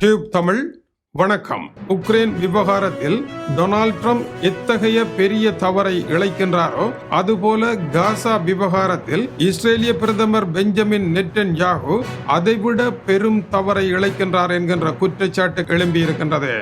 Tube Tamil வணக்கம். Ukraine விவகாரத்தில் Donald Trump எத்தகைய பெரிய தவறை இழைக்கின்றாரோ அதுபோல காசா விவகாரத்தில் இஸ்ரேலிய பிரதமர் பெஞ்சமின் நெட்டன் யாகு அதைவிட பெரும் தவறை இழைக்கின்றார் என்கின்ற குற்றச்சாட்டு எழும்பியிருக்கின்றது.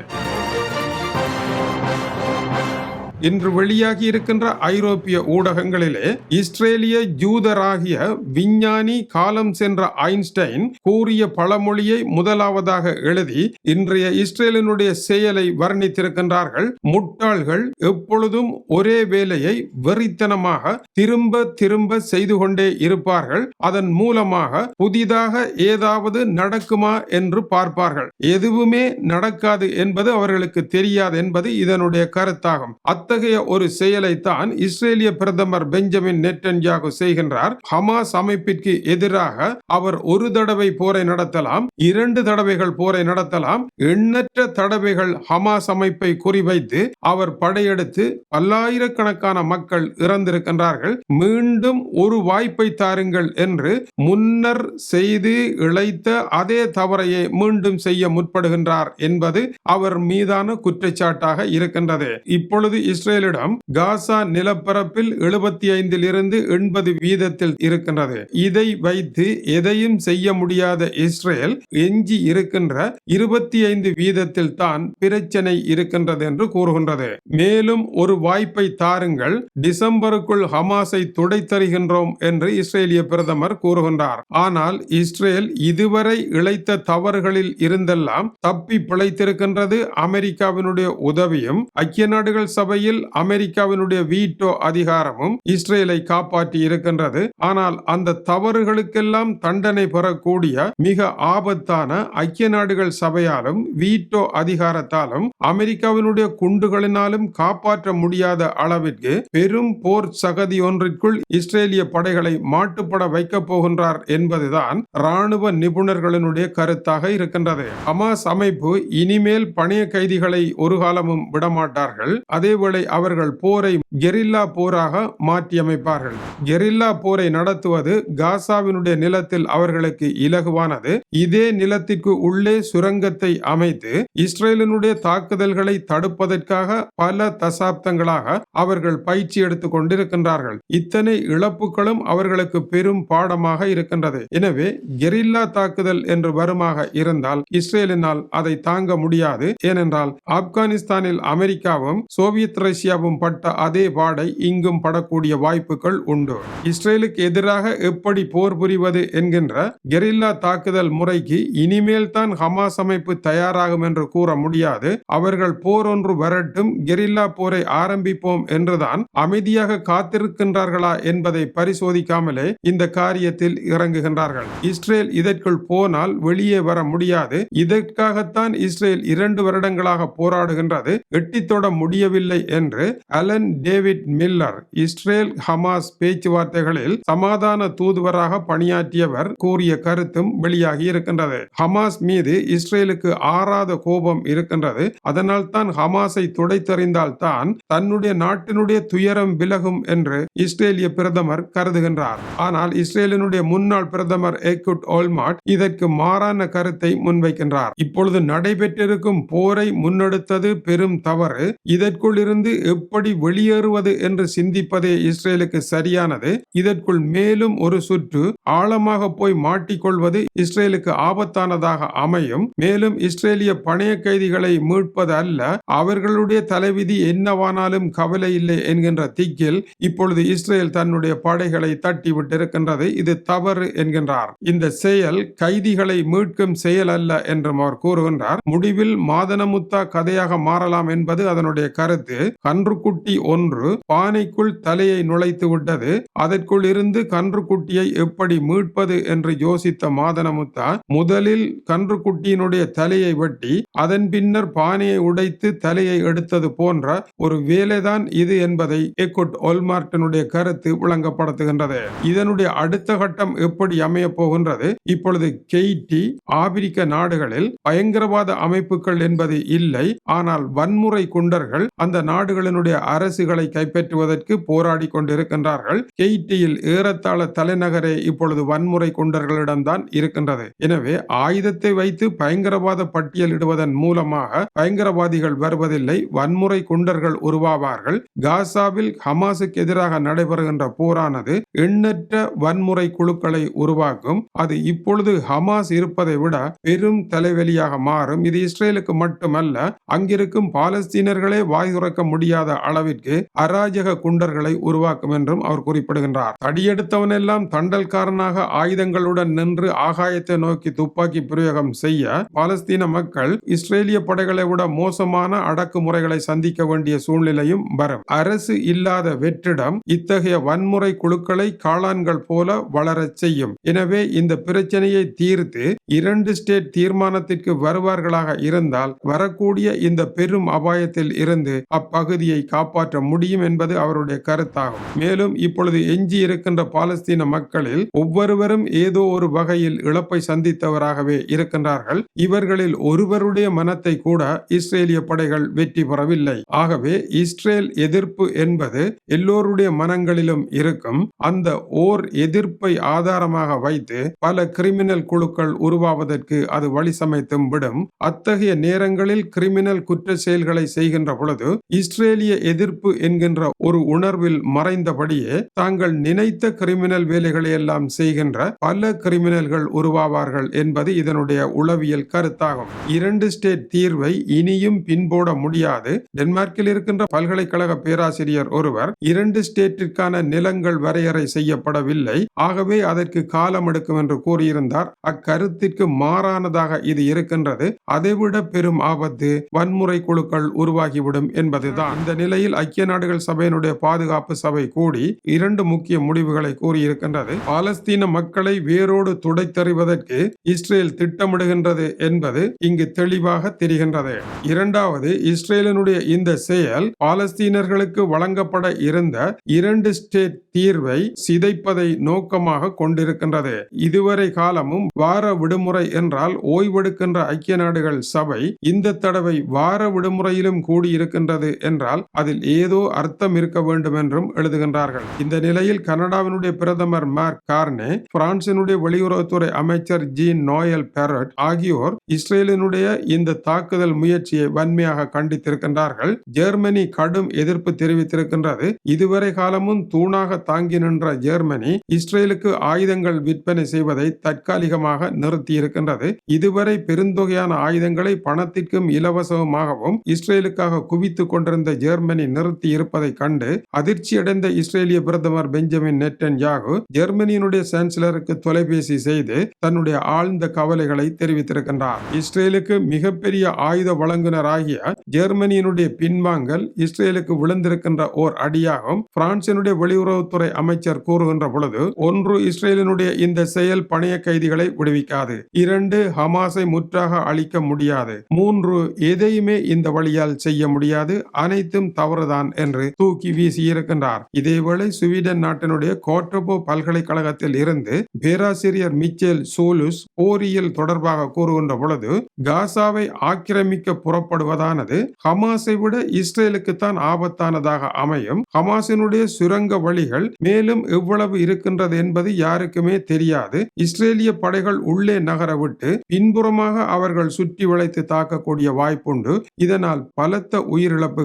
இன்று வெளியாகி இருக்கின்ற ஐரோப்பிய ஊடகங்களிலே இஸ்ரேலிய ஜூதராகிய விஞ்ஞானி காலம் சென்ற ஐன்ஸ்டைன் கூறிய பழமொழியை முதலாவதாக எழுதி இன்றைய இஸ்ரேலினுடைய செயலை வர்ணித்திருக்கின்றார்கள். முட்டாள்கள் எப்பொழுதும் ஒரே வேலையை வெறித்தனமாக திரும்ப திரும்ப செய்து கொண்டே இருப்பார்கள். அதன் மூலமாக புதிதாக ஏதாவது நடக்குமா என்று பார்ப்பார்கள். எதுவுமே நடக்காது என்பது அவர்களுக்கு தெரியாது என்பது இதனுடைய கருத்தாகும். அத்தகைய ஒரு செயலை தான் இஸ்ரேலிய பிரதமர் பெஞ்சமின் நெட்டன்யாகு செய்கின்றார். ஹமாஸ் அமைப்பிற்கு எதிராக அவர் ஒரு தடவை போரை நடத்தலாம் இரண்டு தடவைகள் போரை நடத்தலாம். எண்ணற்ற தடவைகள் ஹமாஸ் அமைப்பை குறிவைத்து அவர் படையெடுத்து பல்லாயிரக்கணக்கான மக்கள் இறந்திருக்கின்றார்கள். மீண்டும் ஒரு வாய்ப்பை தாருங்கள் என்று முன்னர் செய்து இழைத்த அதே தவறையை மீண்டும் செய்ய முற்படுகின்றார் என்பது அவர் மீதான குற்றச்சாட்டாக இருக்கின்றது. இப்பொழுது இஸ்ரேலிடம் காசா நிலப்பரப்பில் எழுபத்தி ஐந்தில் இருந்து எண்பது வீதத்தில் இருக்கின்றது. இதை வைத்து எதையும் செய்ய முடியாத இஸ்ரேல் எஞ்சி இருக்கின்ற இருபத்தி ஐந்து வீதத்தில் தான் பிரச்சனை இருக்கின்றது என்று கூறுகின்றது. மேலும் ஒரு வாய்ப்பை தாருங்கள் டிசம்பருக்குள் ஹமாஸை துடைத்தருகின்றோம் என்று இஸ்ரேலிய பிரதமர் கூறுகின்றார். ஆனால் இஸ்ரேல் இதுவரை இழைத்த தவறுகளில் இருந்தெல்லாம் தப்பி பிழைத்திருக்கின்றது. அமெரிக்காவினுடைய உதவியும் ஐக்கிய நாடுகள் சபையில் வகையில் அமெரிக்காவினுடைய வீட்டோ அதிகாரமும் இஸ்ரேலை காப்பாற்றி இருக்கின்றது. ஆனால் அந்த தவறுகளுக்கெல்லாம் தண்டனை பெறக்கூடிய மிக ஆபத்தான ஐக்கிய நாடுகள் சபையாலும் வீட்டோ அதிகாரத்தாலும் அமெரிக்காவினுடைய குண்டுகளினாலும் காப்பாற்ற முடியாத அளவிற்கு பெரும் போர் சகதி ஒன்றிற்குள் இஸ்ரேலிய படைகளை மாட்டுப்பட வைக்கப் போகின்றார் என்பதுதான் ராணுவ நிபுணர்களினுடைய கருத்தாக இருக்கின்றது. ஹமாஸ் அமைப்பு இனிமேல் பணைய கைதிகளை ஒரு காலமும் விடமாட்டார்கள். அதேவேளை நாளை அவர்கள் போரை கெரில்லா போராக மாற்றியமைப்பார்கள். கெரில்லா போரை நடத்துவது காசாவினுடைய நிலத்தில் அவர்களுக்கு இலகுவானது. இதே நிலத்திற்கு உள்ளே சுரங்கத்தை அமைத்து இஸ்ரேலினுடைய தாக்குதல்களை தடுப்பதற்காக பல தசாப்தங்களாக அவர்கள் பயிற்சி எடுத்துக் கொண்டிருக்கின்றார்கள். இத்தனை இழப்புகளும் அவர்களுக்கு பெரும் பாடமாக இருக்கின்றது. எனவே கெரில்லா தாக்குதல் என்று வருமாக இருந்தால் இஸ்ரேலினால் அதை தாங்க முடியாது. ஏனென்றால் ஆப்கானிஸ்தானில் அமெரிக்காவும் சோவியத் ரஷ்யாவும் பட்ட அதே பாடை இங்கும் படக்கூடிய வாய்ப்புகள் உண்டு. இஸ்ரேலுக்கு எதிராக எப்படி போர் புரிவது என்கின்ற கெரில்லா தாக்குதல் முறைக்கு இனிமேல் தான் ஹமாஸ் அமைப்பு தயாராகும் என்று கூற முடியாது. அவர்கள் போர் ஒன்று வரட்டும் கெரில்லா போரை ஆரம்பிப்போம் என்றுதான் அமைதியாக காத்திருக்கின்றார்களா என்பதை பரிசோதிக்காமலே இந்த காரியத்தில் இறங்குகின்றார்கள். இஸ்ரேல் இதற்குள் போனால் வெளியே வர முடியாது. இதற்காகத்தான் இஸ்ரேல் இரண்டு வருடங்களாக போராடுகின்றது. எட்டித்தொட முடியவில்லை என்று Alan David Miller Israel Hamas பேச்சுவார்த்தைகளில் சமாதான தூதுவராக பணியாற்றியவர் கூறிய கருத்தும் வெளியாகி இருக்கின்றது. ஹமாஸ் மீது இஸ்ரேலுக்கு ஆறாத கோபம் இருக்கின்றது. அதனால் தான் ஹமாஸை துடைத்தறிந்தால் தான் தன்னுடைய நாட்டினுடைய துயரம் விலகும் என்று இஸ்ரேலிய பிரதமர் கருதுகின்றார். ஆனால் இஸ்ரேலினுடைய முன்னாள் பிரதமர் எக்குட் ஓல்மாட் இதற்கு மாறான கருத்தை முன்வைக்கின்றார். இப்பொழுது நடைபெற்றிருக்கும் போரை முன்னெடுத்தது பெரும் தவறு. இதற்குள் இருந்து எப்படி வெளியேறுவது என்று சிந்திப்பதே இஸ்ரேலுக்கு சரியானது. இதற்குள் மேலும் ஒரு சுற்று ஆழமாக போய் மாட்டிக்கொள்வது இஸ்ரேலுக்கு ஆபத்தானதாக அமையும். மேலும் இஸ்ரேலிய பணைய கைதிகளை மீட்பது அல்ல அவர்களுடைய தலைவிதி என்னவானாலும் கவலை இல்லை என்கின்ற திக்கில் இப்பொழுது இஸ்ரேல் தன்னுடைய படைகளை தட்டி விட்டிருக்கின்றது இது தவறு என்கின்றார். இந்த செயல் கைதிகளை மீட்கும் செயல் அல்ல என்றும் அவர் கூறுகின்றார். முடிவில் மாதனமுத்தா கதையாக மாறலாம் என்பது அதனுடைய கருத்து. கன்றுக்குட்டி ஒன்று பானைக்குள் தலையை நுழைத்து விட்டது. அதற்குள் இருந்து கன்றுக்குட்டியை எப்படி மீட்பது என்று யோசித்த மாதனமுத்தா முதலில் கன்றுக்குட்டியினுடைய தலையை வெட்டி அதன் பின்னர் பானையை உடைத்து தலையை எடுத்தது போன்ற ஒரு வேலைதான் இது என்பதை எக்குட் ஒல்மார்டனுடைய கருத்து விளங்கப்படுத்துகின்றது. இதனுடைய அடுத்த கட்டம் எப்படி அமைய போகின்றது? இப்பொழுது கெய்டி ஆபிரிக்க நாடுகளில் பயங்கரவாத அமைப்புகள் என்பது இல்லை. ஆனால் வன்முறை குண்டர்கள் அந்த நாடு நாடுகளினுடைய அரசுகளை கைப்பற்றுவதற்கு போராடி கொண்டிருக்கின்றார்கள். கெய்டியில் ஏறத்தாழ தலைநகரே இப்பொழுது வன்முறை குண்டர்களிடம்தான் இருக்கின்றது. எனவே ஆயுதத்தை வைத்து பயங்கரவாத பட்டியலிடுவதன் மூலமாக பயங்கரவாதிகள் வருவதில்லை வன்முறை குண்டர்கள் உருவாவார்கள். காசாவில் ஹமாஸுக்கு எதிராக நடைபெறுகின்ற போரானது எண்ணற்ற வன்முறை குழுக்களை உருவாக்கும். அது இப்பொழுது ஹமாஸ் இருப்பதை விட பெரும் தலைவலியாக மாறும். இது இஸ்ரேலுக்கு மட்டுமல்ல அங்கிருக்கும் பாலஸ்தீனர்களே வாய் துறக்க முடியாத அளவிற்கு அராஜக குண்டர்களை உருவாக்கும் என்றும் அவர் குறிப்பிடுகின்றார். தடியெடுத்தவனெல்லாம் தண்டல்காரனாக ஆயுதங்களுடன் நின்று ஆகாயத்தை நோக்கி துப்பாக்கி பிரயோகம் செய்ய பாலஸ்தீன மக்கள் இஸ்ரேலிய படைகளை விட மோசமான அடக்குமுறைகளை சந்திக்க வேண்டிய சூழ்நிலையும் வரும். அரசு இல்லாத வெற்றிடம் இத்தகைய வன்முறை குழுக்களை காளான்கள் போல வளரச் செய்யும். எனவே இந்த பிரச்சனையை தீர்த்து இரண்டு ஸ்டேட் தீர்மானத்திற்கு வருவார்களாக இருந்தால் வரக்கூடிய இந்த பெரும் அபாயத்தில் இருந்து அப்ப பகுதியை காப்பாற்ற முடியும் என்பது அவருடைய கருத்தாகும். மேலும் இப்பொழுது எஞ்சி இருக்கின்ற பாலஸ்தீன மக்களில் ஒவ்வொருவரும் ஏதோ ஒரு வகையில் இழப்பை சந்தித்தவராகவே இருக்கின்றார்கள். இவர்களில் ஒருவருடைய மனத்தை கூட இஸ்ரேலிய படைகள் வெற்றி பெறவில்லை. ஆகவே இஸ்ரேல் எதிர்ப்பு என்பது எல்லோருடைய மனங்களிலும் இருக்கும். அந்த ஓர் எதிர்ப்பை ஆதாரமாக வைத்து பல கிரிமினல் குழுக்கள் உருவாவதற்கு அது வழி சமைத்தும் விடும். அத்தகைய நேரங்களில் கிரிமினல் குற்ற செயல்களை செய்கின்ற பொழுது இஸ்ரேலிய எதிர்ப்பு என்கின்ற ஒரு உணர்வில் மறைந்தபடியே தாங்கள் நினைத்த கிரிமினல் வேலைகளை எல்லாம் செய்கின்ற பல கிரிமினல்கள் உருவாவார்கள் என்பது இதனுடைய உளவியல் கருத்தாகும். இரண்டு ஸ்டேட் தீர்வை இனியும் பின்போட முடியாது. டென்மார்க்கில் இருக்கின்ற பல்கலைக்கழக பேராசிரியர் ஒருவர் இரண்டு ஸ்டேட்டிற்கான நிலங்கள் வரையறை செய்யப்படவில்லை. ஆகவே அதற்கு காலம் எடுக்கும் என்று கூறியிருந்தார். அக்கருத்திற்கு மாறானதாக இது இருக்கின்றது. அதைவிட பெரும் ஆபத்து வன்முறை குழுக்கள் உருவாகிவிடும் என்பது தான். இந்த நிலையில் ஐக்கிய நாடுகள் சபையினுடைய பாதுகாப்பு சபை கூடி இரண்டு முக்கிய முடிவுகளை கூறியிருக்கின்றது. பாலஸ்தீன மக்களை வேரோடு துடைத்தறிவதற்கு இஸ்ரேல் திட்டமிடுகின்றது என்பது இங்கு தெளிவாக தெரிகின்றது. இரண்டாவது இஸ்ரேலினுடைய இந்த செயல் பாலஸ்தீனர்களுக்கு வழங்கப்பட இருந்த இரண்டு ஸ்டேட் தீர்வை சிதைப்பதை நோக்கமாக கொண்டிருக்கின்றது. இதுவரை காலமும் வார விடுமுறை என்றால் ஓய்வெடுக்கின்ற ஐக்கிய நாடுகள் சபை இந்த தடவை வார விடுமுறையிலும் கூடியிருக்கின்றது என்றால் அதில் ஏதோ அர்த்தம் இருக்க வேண்டும் என்றும் எழுதுகின்றார்கள். இந்த நிலையில் கனடாவினுடைய பிரதமர் மார்க் கார்னே பிரான்சினுடைய வெளியுறவுத்துறை அமைச்சர் ஜி நோயல் பெரட் ஆகியோர் இஸ்ரேலினுடைய இந்த தாக்குதல் முயற்சியை வன்மையாக கண்டித்திருக்கின்றார்கள். ஜெர்மனி கடும் எதிர்ப்பு தெரிவித்திருக்கின்றது. இதுவரை காலமும் தூணாக தாங்கி நின்ற ஜெர்மனி இஸ்ரேலுக்கு ஆயுதங்கள் விற்பனை செய்வதை தற்காலிகமாக நிறுத்தியிருக்கின்றது. இதுவரை பெருந்தொகையான ஆயுதங்களை பணத்திற்கும் இலவசமாகவும் இஸ்ரேலுக்காக குவித்துக் கொண்டிருந்த கொண்டிருந்த ஜெர்மனி நிறுத்தி இருப்பதை கண்டு அதிர்ச்சியடைந்த இஸ்ரேலிய பிரதமர் பெஞ்சமின் நெட்டன் யாகு ஜெர்மனியினுடைய சான்சலருக்கு தொலைபேசி செய்து தன்னுடைய ஆழ்ந்த கவலைகளை தெரிவித்திருக்கின்றார். இஸ்ரேலுக்கு மிகப்பெரிய ஆயுத வழங்குனராகிய ஜெர்மனியினுடைய பின்வாங்கல் இஸ்ரேலுக்கு விழுந்திருக்கின்ற ஓர் அடியாகும் பிரான்சினுடைய வெளியுறவுத்துறை அமைச்சர் கூறுகின்ற பொழுது ஒன்று இஸ்ரேலினுடைய இந்த செயல் பணைய கைதிகளை விடுவிக்காது இரண்டு ஹமாஸை முற்றாக அழிக்க முடியாது மூன்று எதையுமே இந்த வழியால் செய்ய முடியாது அனைத்தும் தவறுதான் என்று தூக்கி வீசியிருக்கின்றார் இதேவேளை சுவீடன் நாட்டினுடைய கோட்டபோ பல்கலைக்கழகத்தில் இருந்து பேராசிரியர் மிச்சேல் சோலுஸ் போரியல் தொடர்பாக கூறுகின்ற பொழுது காசாவை ஆக்கிரமிக்க புறப்படுவதானது ஹமாஸை விட இஸ்ரேலுக்குத்தான் ஆபத்தானதாக அமையும். ஹமாஸினுடைய சுரங்க வழிகள் மேலும் எவ்வளவு இருக்கின்றது என்பது யாருக்குமே தெரியாது. இஸ்ரேலிய படைகள் உள்ளே நகர விட்டு பின்புறமாக அவர்கள் சுற்றி வளைத்து தாக்கக்கூடிய வாய்ப்புண்டு. இதனால் பலத்த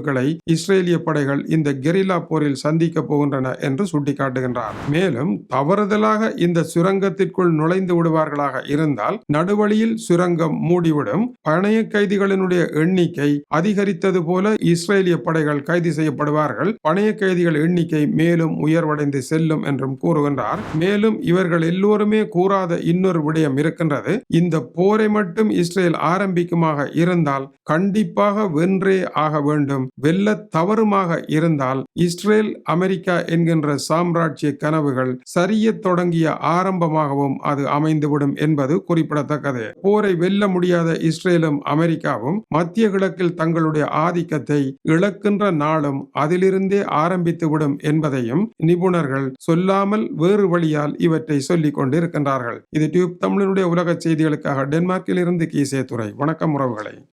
உயிரிழப்புகளை இஸ்ரேலிய படைகள் இந்த கெரில்லா போரில் சந்திக்க போகின்றன என்று சுட்டிக்காட்டுகின்றார். மேலும் தவறுதலாக இந்த சுரங்கத்திற்குள் நுழைந்து விடுவார்களாக இருந்தால் நடுவழியில் சுரங்கம் மூடிவிடும். பணைய கைதிகளினுடைய எண்ணிக்கை அதிகரித்தது போல இஸ்ரேலிய படைகள் கைது செய்யப்படுவார்கள். பணைய கைதிகள் எண்ணிக்கை மேலும் உயர்வடைந்து செல்லும் என்றும் கூறுகின்றார். மேலும் இவர்கள் எல்லோருமே கூறாத இன்னொரு விடயம் இருக்கின்றது. இந்த போரை மட்டும் இஸ்ரேல் ஆரம்பிக்குமாக இருந்தால் கண்டிப்பாக வென்றே ஆக வேண்டும். வெல்ல தவறுமாக இருந்தால் இஸ்ரேல் அமெரிக்கா என்கின்ற சாம்ராஜ்ய கனவுகள் சரிய தொடங்கிய ஆரம்பமாகவும் அது அமைந்துவிடும் என்பது குறிப்பிடத்தக்கது. போரை வெல்ல முடியாத இஸ்ரேலும் அமெரிக்காவும் மத்திய கிழக்கில் தங்களுடைய ஆதிக்கத்தை இழக்கின்ற நாளும் அதிலிருந்தே ஆரம்பித்துவிடும் என்பதையும் நிபுணர்கள் சொல்லாமல் வேறு வழியால் இவற்றை சொல்லிக் கொண்டிருக்கின்றார்கள். இது டியூப் தமிழனுடைய உலக செய்திகளுக்காக டென்மார்க்கில் இருந்து கீசே துறை வணக்கம் உறவுகளை.